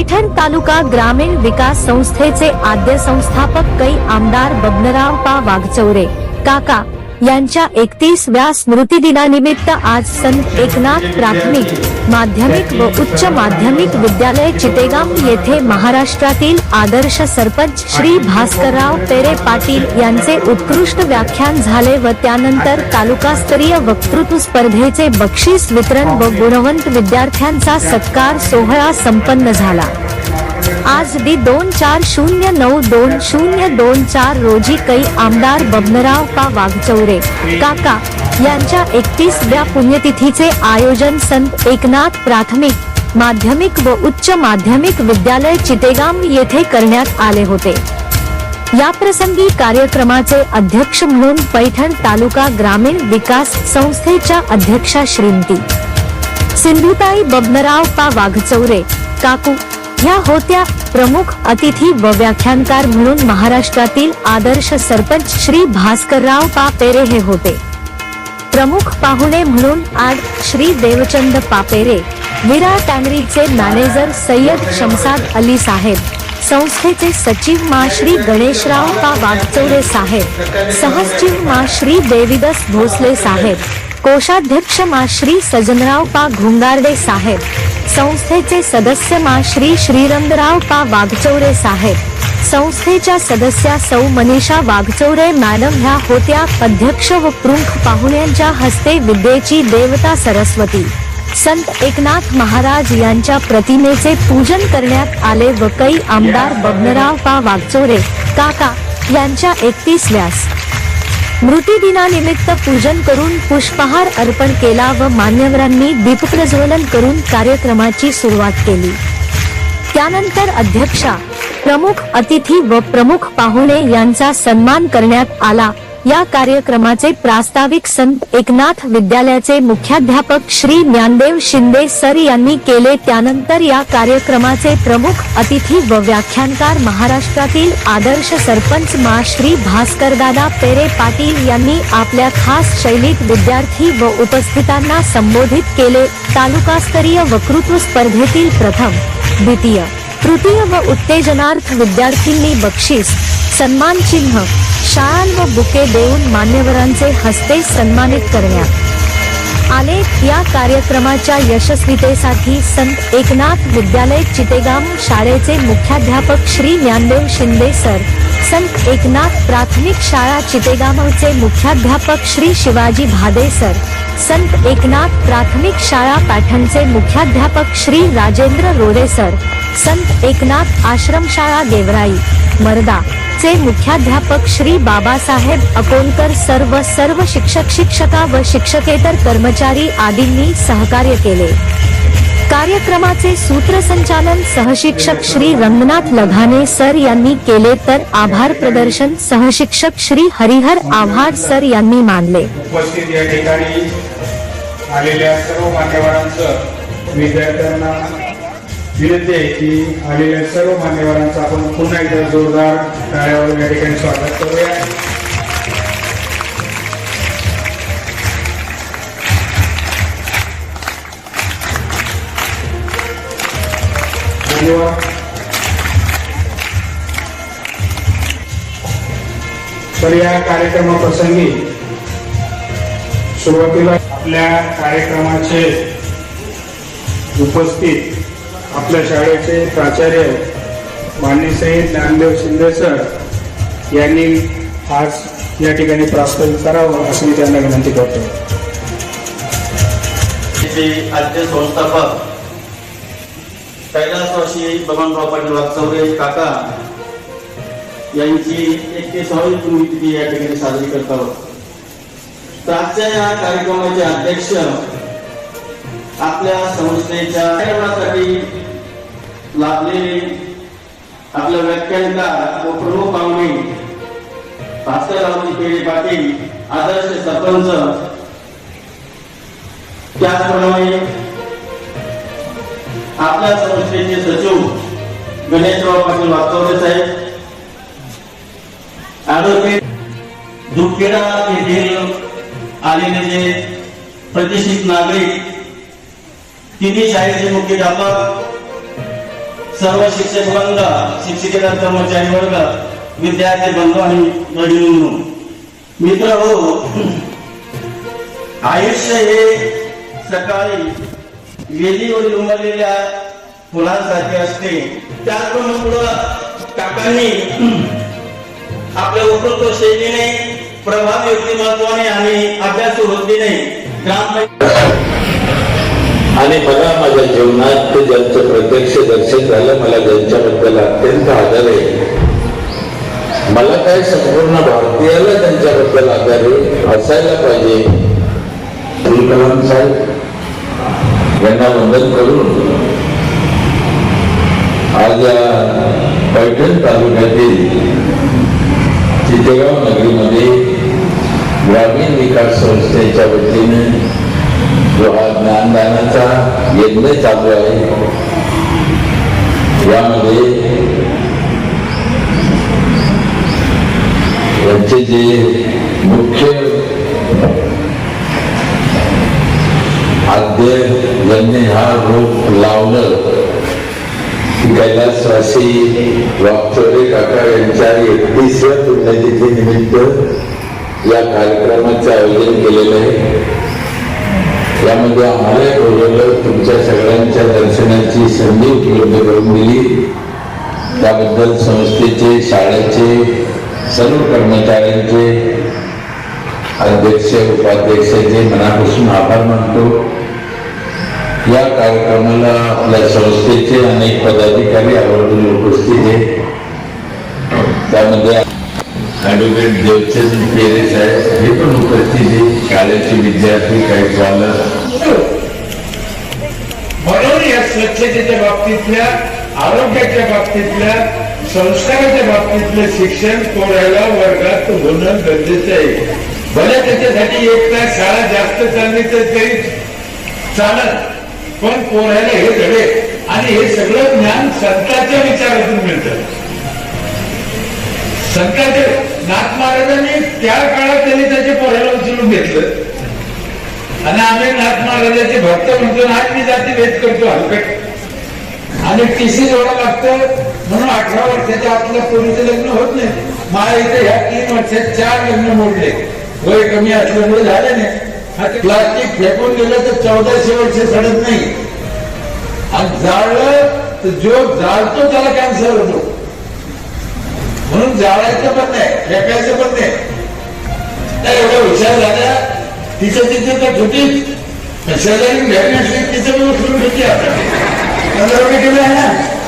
पैठण तालुका ग्रामीण विकास संस्थेचे आद्य संस्थापक कै आमदार बबनराव पा वाघचौरे. काका यांच्या एकतीसव्या स्मृतिदिनानिमित्त आज संत एकनाथ प्राथमिक माध्यमिक व उच्च माध्यमिक विद्यालय चितेगाव येथे महाराष्ट्रातील आदर्श सरपंच श्री भास्करराव पेरे पाटील यांचे उत्कृष्ट व्याख्यान झाले व त्यानंतर तालुकास्तरीय वक्तृत्व स्पर्धेचे बक्षीस वितरण व गुणवंत विद्यार्थ्यांचा सत्कार सोहळा संपन्न झाला. आज दी दोन चार शून्य नऊ दोन शून्य दोन चार रोजी कै आमदार बबनराव का वाघचौरे. काका यांच्या एकतीसव्या पुण्यतिथीचे आयोजन संत एकनाथ प्राथमिक माध्यमिक व उच्च माध्यमिक विद्यालय चितेगाम येथे करण्यात आले होते. या प्रसंगी कार्यक्रमाचे अध्यक्ष म्हणून पैठण तालुका ग्रामीण विकास संस्थेच्या अध्यक्षा श्रीमती. सिंधुताई बबनराव पा वाघचौरे. काकू ह्या होत्या प्रमुख अतिथी व व्याख्यानकार म्हणून महाराष्ट्रातील आदर्श सरपंच श्री भास्करराव पापेरे हे होते. प्रमुख पाहुणे म्हणून आज श्री देवचंद पापेरे विरा टँगरीचे मॅनेजर सय्यद शमसाद अली साहेब संस्थेचे सचिव मा श्री गणेशराव पा वाघचौरे साहेब सहसचिव मा श्री देविदास भोसले साहेब कोषाध्यक्ष मा श्री सजनराव पा घुंगारडे साहेब संस्थेचे सदस्य मा श्री श्रीरंगराव पा वाघचौरे साहेब संस्थेच्या सदस्या सौ मनीषा वाघचौरे मॅडम ह्या होत्या अध्यक्ष व प्रमुख पाहुण्यांच्या हस्ते विद्येची देवता सरस्वती. संत एकनाथ महाराज यांच्या प्रतिमेचे पूजन करण्यात आले व कै आमदार बबनराव पा वाघचोरे काका यांच्या एकतीसव्यास मृत्यूदिनानिमित्त पूजन करून पुष्पहार अर्पण केला व मान्यवरांनी दीपप्रज्वलन करून कार्यक्रमाची सुरुवात केली. त्यानंतर अध्यक्षा प्रमुख अतिथी व प्रमुख पाहुणे यांचा सन्मान करण्यात आला. या कार्यक्रमाचे प्रास्ताविक संत एकनाथ विद्यालयाचे मुख्याध्यापक श्री ज्ञानदेव शिंदे सर यांनी केले. त्यानंतर या कार्यक्रमाचे प्रमुख अतिथी व व्याख्यानकार महाराष्ट्रातील आदर्श सरपंच मा. श्री भास्करदादा पेरे पाटील यांनी आपल्या खास शैलीत विद्यार्थी व उपस्थितांना संबोधित केले. तालुकास्तरीय वक्तृत्व स्पर्धेतील प्रथम द्वितीय तृतीय व उत्तेजनार्थ विद्यार्थींनी बक्षीस सन्मान चिन्ह शाल व बुके देऊन मान्यवरांचे हस्ते सन्मानित करण्यात आले. या कार्यक्रमाच्या यशस्वीतेसाठी संत एकनाथ विद्यालय चितेगाम शाळेचे मुख्याध्यापक श्री ज्ञानदेव शिंदे सर संत एकनाथ प्राथमिक शाळा चितेगामचे मुख्याध्यापक श्री शिवाजी भादे सर संत एकनाथ प्राथमिक शाळा पॅठणचे मुख्याध्यापक श्री राजेंद्र रोडे सर संत एकनाथ आश्रमशाळा गेवराई मर्दा चे मुख्याध्यापक श्री बाबासाहेब अकोलकर सर्व सर्व शिक्षक शिक्षका व शिक्षकेतर कर्मचारी आदींनी सहकार्य केले. कार्यक्रमाचे सूत्रसंचालन सहशिक्षक श्री रंगनाथ लघाने सर यांनी केले तर आभार प्रदर्शन सहशिक्षक श्री हरिहर आव्हाड सर यांनी मानले. उपस्थित या ठिकाणी आलेल्या सर्व मान्यवरांचं विद्यार्थ्यांना विनंती आहे की आलेल्या सर्व मान्यवरांचं आपण पुन्हा एकदा जोरदार टाळ्यावर या ठिकाणी स्वागत करूया. धन्यवाद. तर या कार्यक्रमाप्रसंगी सुरुवातीला आपल्या कार्यक्रमाचे उपस्थित आपल्या शाळेचे प्राचार्य मान्यश्री ज्ञानदेव शिंदे सर यांनी आज या ठिकाणी प्रास्ताविक करावं असं मी त्यांना विनंती करतो. आजचे आद्य संस्थापक कैलासवासी बबनराव पाटील वागचौरे काका यांची एकतीसावी पुण्यतिथी या ठिकाणी साजरी करत आहोत. तर आजच्या या कार्यक्रमाचे अध्यक्ष आपल्या संस्थेच्या लाभलेले आपल्या व्याख्यानकार व प्रमुख पाहुणे भास्कररावजी पेढे पाटील आदर्श सरपंच. त्याचप्रमाणे आपल्या संस्थेचे सचिव गणेशराव पाटील वास्तवले साहेब. ऍडव्होकेट दुखेडा येथील आलेले जे प्रतिष्ठित नागरिक तिन्ही शाळेचे मुख्याध्यापक सर्व शिक्षक वर्ग शिक्षकेतर कर्मचारी वर्ग विद्यार्थी बंधू आणि भगिनींनो मित्र हो आयुष्य हे सकाळी वेलीवर उमरलेल्या फुलांसारखे असते. त्याचप्रमाणे पुढं काकांनी आपल्या उपयुक्त शैलीने प्रभाव व्यक्तिमत्वाने आणि अभ्यास वृत्तीने ग्रामपंचायत आणि मला माझ्या जीवनात ते ज्यांचं प्रत्यक्ष दर्शन झालं मला ज्यांच्याबद्दल अत्यंत आदर आहे. मला काय संपूर्ण भारतीयाला त्यांच्याबद्दल आदर आहे असायला पाहिजे. श्री कलाम साहेब यांना वंदन करून आज या पैठण तालुक्यातील चितेगाव नगरीमध्ये ग्रामीण विकास संस्थेच्या वतीने जो हा ज्ञानदानाचा यज्ञ चालू आहे यामध्ये यांचे जे मुख्य आद्य यांनी हा रूप लावलं कैलासवासी वाक्चोरे काका यांच्या एकतीसव्या पुण्यतिथी निमित्त या कार्यक्रमाचं आयोजन केलेलं आहे यामध्ये आम्हाला बोलवलं तुमच्या सगळ्यांच्या दर्शनाची संधी उपलब्ध करून दिली. त्याबद्दल संस्थेचे शाळेचे सर्व कर्मचाऱ्यांचे अध्यक्ष उपाध्यक्षाचे मनापासून आभार मानतो. या कार्यक्रमाला आपल्या संस्थेचे अनेक पदाधिकारी आवर्जून उपस्थित आहे त्यामध्ये ॲडव्होकेट देवचंद पेरे साहेब हे पण उपस्थित आहे शाळेचे काही झालं. म्हणून या स्वच्छतेच्या बाबतीतल्या आरोग्याच्या बाबतीतल्या संस्काराच्या बाबतीतलं शिक्षण कोणाला वर्गात होणं गरजेचं आहे. भले त्याच्यासाठी एक तास शाळा जास्त चालली तर तरी चालत पण पोरायला हे धडे आणि हे सगळं ज्ञान संतांच्या विचारातून मिळतं. संतांच्या नाथ महाराजांनी त्या काळात त्यांनी त्याचे पोरायला उचलून घेतलं. आणि आम्ही नाथ महाराजाचे भक्त म्हणतो आज मी जाती भेट करतो हलकट आणि टीसी जोडा लागतं म्हणून अठरा वर्षाच्या आतल्या पोरीचं लग्न होत नाही. मला इथे ह्या तीन वर्षात चार लग्न मोडले. वय कमी असल्यामुळे झाले नाही. प्लास्टिक फेकून गेलं तर चौदाशे वर्ष सडत नाही. आणि जाळलं तर जो जाळतो त्याला कॅन्सर होतो. म्हणून जाळायचं पण नाही फेकायचं पण नाही. एवढ्या हुशार झाल्या तिचं तिचं तर छोटी शेजारी घ्यावी असली तिचं मी आता? पंधरा रुपये किलो आहे ना.